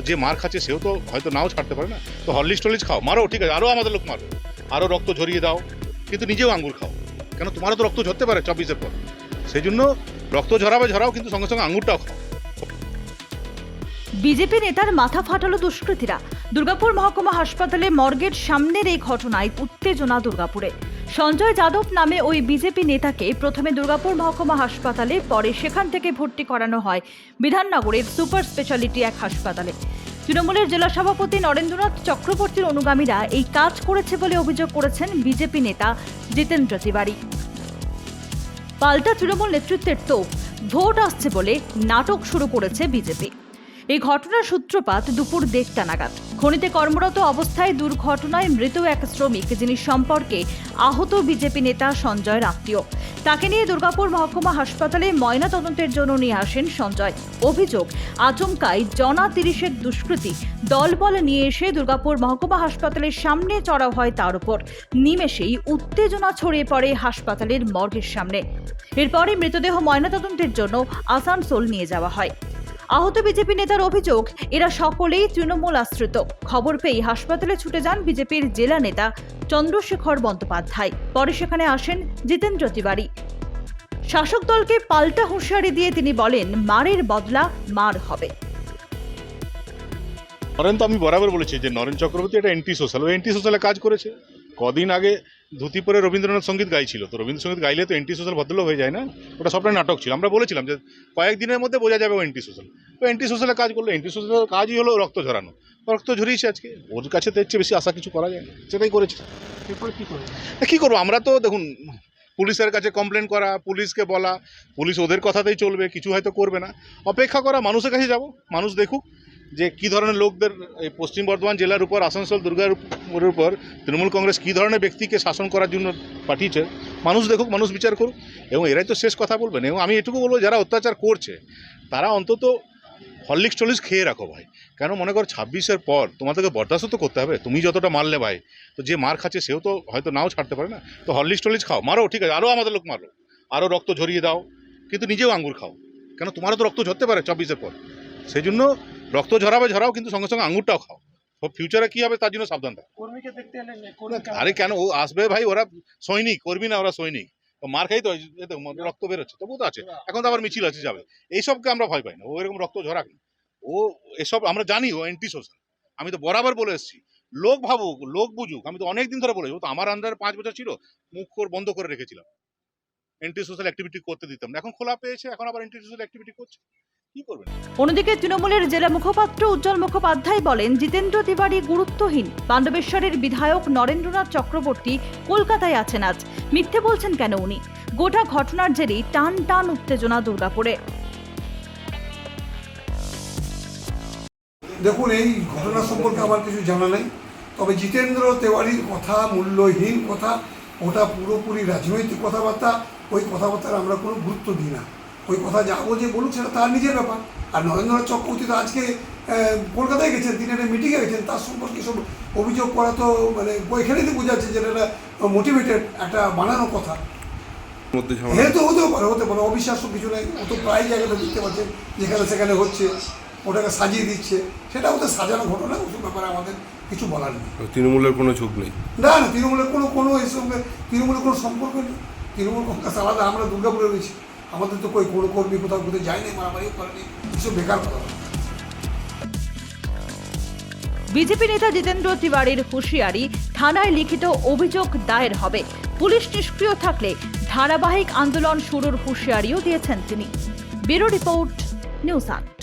তো যে মার খাচ্ছে সেও তো হয়তো নাও ছাড়তে পারে না। তো হরলিক্স টলিক্স খাও, মারো, ঠিক আছে আরও আমাদের লোক মারো আরও রক্ত ঝরিয়ে দাও, কিন্তু নিজেও আঙ্গুর খাও। কেন তোমারও তো রক্ত ঝরতে পারে চব্বিশের পর। সেই জন্য রক্ত ঝরাবে ঝরাও, কিন্তু সঙ্গে সঙ্গে আঙ্গুরটাও খাও। বিজেপি নেতার মাথা ফাটালো দুষ্কৃতীরা। দুর্গাপুর মহকুমা হাসপাতালে মর্গের সামনের এই ঘটনায় উত্তেজনা দুর্গাপুরে। সঞ্জয় যাদব নামে ওই বিজেপি নেতাকে প্রথমে দুর্গাপুর মহকুমা হাসপাতালে, পরে সেখান থেকে ভর্তি করানো হয় বিধাননগরের সুপার স্পেশালিটি এক হাসপাতালে। তৃণমূলের জেলা সভাপতি নরেন্দ্রনাথ চক্রবর্তীর অনুগামীরা এই কাজ করেছে বলে অভিযোগ করেছেন বিজেপি নেতা জিতেন্দ্র তিওয়ারি। পাল্টা তৃণমূল নেতৃত্বের তো ভোট আসছে বলে নাটক শুরু করেছে বিজেপি। এই ঘটনার সূত্রপাত দুপুর দেড়টা নাগাদ। খনিতে কর্মরত অবস্থায় দুর্ঘটনায় মৃত এক শ্রমিক, যিনি সম্পর্কে আহত বিজেপি নেতা সঞ্জয়ের আত্মীয় তাকে নিয়ে দুর্গাপুর মহকুমা হাসপাতালে ময়না তদন্তের জন্য নিয়ে আসেন সঞ্জয়। অভিযোগ আচমকাই জনা তিরিশের দুষ্কৃতী দলবল নিয়ে এসে দুর্গাপুর মহকুমা হাসপাতালের সামনে চড়াও হয় তার উপর। নিমেষেই উত্তেজনা ছড়িয়ে পড়ে হাসপাতালের মর্গের সামনে। এরপরে মৃতদেহ ময়নাতদন্তের জন্য আসানসোল নিয়ে যাওয়া হয়। আহত বিজেপি নেতার অভিযোগ, এরা সকলেই তৃণমূল আশ্রিত। খবর পেয়ে হাসপাতালে ছুটে যান বিজেপির জেলা নেতা চন্দ্রশেখর বন্দ্যোপাধ্যায়। পরে সেখানে আসেন জিতেন্দ্র তিওয়ারি। শাসক দলকে পাল্টা হুঁশিয়ারি দিয়ে তিনি বলেন, মারের বদলা মার হবে। নরেন, তো আমি বরাবর বলেছি যে নরেন চক্রবর্তী এটা এন্টি সোশ্যাল ও এন্টি সোশ্যালে কাজ করেছে। কদিন আগে ধুতি পরে রবীন্দ্রনাথ সংগীত গাইছিল। তো রবীন্দ্রসঙ্গীত গাইলে তো এন্টি সোশ্যাল ভদ্রলোক হয়ে যায় না? ওটা সবটাই নাটক ছিল। আমরা বলেছিলাম যে কয়েকদিনের মধ্যে বোঝা যাবে ও এন্টি সোশ্যাল। তো এন্টি সোশ্যালে কাজ করল। এন্টি সোশ্যালের কাজই হলো রক্ত ঝরানো। রক্ত ঝরিয়েছে আজকে। ওর কাছে তো বেশি আশা কিছু করা যায় না। সেটাই করেছে। এরপরে কি করবে? কী করব? আমরা তো দেখুন পুলিশের কাছে কমপ্লেন করা পুলিশকে বলা পুলিশ ওদের কথাতেই চলবে কিছু হয়তো করবে না। অপেক্ষা করা মানুষের কাছে যাব। মানুষ দেখুক যে কী ধরনের লোকদের, এই পশ্চিম বর্ধমান জেলার উপর, আসানসোল দুর্গার উপর তৃণমূল কংগ্রেস কী ধরনের ব্যক্তিকে শাসন করার জন্য পাঠিয়েছে? মানুষ দেখুক, মানুষ বিচার করুক। এবং এরাই তো শেষ কথা বলবেন। এবং আমি এটুকু বলব, যারা অত্যাচার করছে, তারা অন্তত হরলিক্স টলিক্স খেয়ে রাখো ভাই। কেন মনে করো, ছাব্বিশের পর তোমাদেরকে বরদাস্ত তো করতে হবে। তুমি যতটা মারলে ভাই, তো যে মার খাচ্ছে সেও তো হয়তো নাও ছাড়তে পারে না। তো হরলিক্স টলিক্স খাও, মারো, ঠিক আছে। আরও আমাদের লোক মারো। আরও রক্ত ঝরিয়ে দাও। কিন্তু নিজেও আঙ্গুর খাও। কেন তোমারও তো রক্ত ঝরতে পারে চব্বিশের পর। সেই জন্য রক্ত ঝরাবে ঝরাও কিন্তু সঙ্গে সঙ্গে আঙ্গুরটাও খাও। ফিউচারে কী হবে তার জন্য সাবধান থাকো? আরে কেন? ও আসবে ভাই ওরা সৈনিক করবি না ওরা সৈনিক। মার খাই তো রক্ত বেরোচ্ছে তবু তো আছে। এখন তো আবার মিছিল আছে যাবে। এইসবকে আমরা ভয় পাই না। ও এরকম রক্ত ঝরাক না। ও এসব আমরা জানি ও অ্যান্টি সোশ্যাল আমি তো বরাবর বলে এসেছি। লোক ভাবুক লোক বুঝুক। আমি তো অনেক দিন ধরে বলেছি ও তো আমার আন্ডারে পাঁচ বছর ছিল মুখ বন্ধ করে রেখেছিলাম। অ্যান্টি সোশ্যাল অ্যাক্টিভিটি করতে দিতাম। না এখন খোলা পেয়েছে এখন আবার অ্যান্টি সোশ্যাল অ্যাক্টিভিটি করছে অন্যদিকে তৃণমূলের জেলা মুখপাত্র উজ্জ্বল মুখোপাধ্যায় বলেন জিতেন্দ্র তিওয়ারি গুরুত্বহীন। বান্দবেশ্বরের বিধায়ক নরেন্দ্রনাথ চক্রবর্তী কলকাতায় আছেন আজ। মিথ্যে বলছেন কেন উনি? গোটা ঘটনার জেরেই টান টান উত্তেজনা দুর্গাপুরে। দেখুন এই ঘটনা সম্পর্কে আমার কিছু জানা নেই। তবে জিতেন্দ্র তেওয়ারির কথা মূল্যহীন কথা ওটা পুরোপুরি রাজনৈতিক কথাবার্তা। ওই কথাবার্তার আমরা কোনো গুরুত্ব দিই না। ওই কথা যা যে বলুক সেটা তার নিজের ব্যাপার। আর নরেন্দ্রনাথ চক্রবর্তী তো আজকে কলকাতায় গেছেন তিনি একটা মিটিংয়ে গেছেন তার সম্পর্কে সব অভিযোগ করা তো মানে এখানেই তো বোঝা যাচ্ছে যে এটা মোটিভেটেড একটা বানানো কথা। হ্যাঁ তো হতেও পারে হতে পারে অবিশ্বাস্য কিছু নেই। ও তো প্রায় জায়গাতে দেখতে পাচ্ছেন যেখানে সেখানে হচ্ছে ওটাকে সাজিয়ে দিচ্ছে। সেটা ওদের সাজানো ঘটনা ওসব ব্যাপারে আমাদের কিছু বলার নেই। তৃণমূলের কোনো ঝুঁক নেই। না না তৃণমূলের কোনো কোনো সঙ্গে তৃণমূলের কোনো সম্পর্ক নেই। তৃণমূল কংগ্রেস আলাদা, আমরা দুর্গাপুরে রয়েছি। আমাদের তো কই কোনো কর্মী কোথাও কোথাও যায়নি মারামারিও করেনি এসব বেকার কথা। বিজেপি নেতা জিতেন্দ্র তিওয়ারির হুঁশিয়ারি, থানায় লিখিত অভিযোগ দায়ের হবে। পুলিশ নিষ্ক্রিয় থাকলে ধারাবাহিক আন্দোলন শুরুর হুঁশিয়ারিও দিয়েছেন তিনি। ব্যুরো রিপোর্ট, নিউজ আট।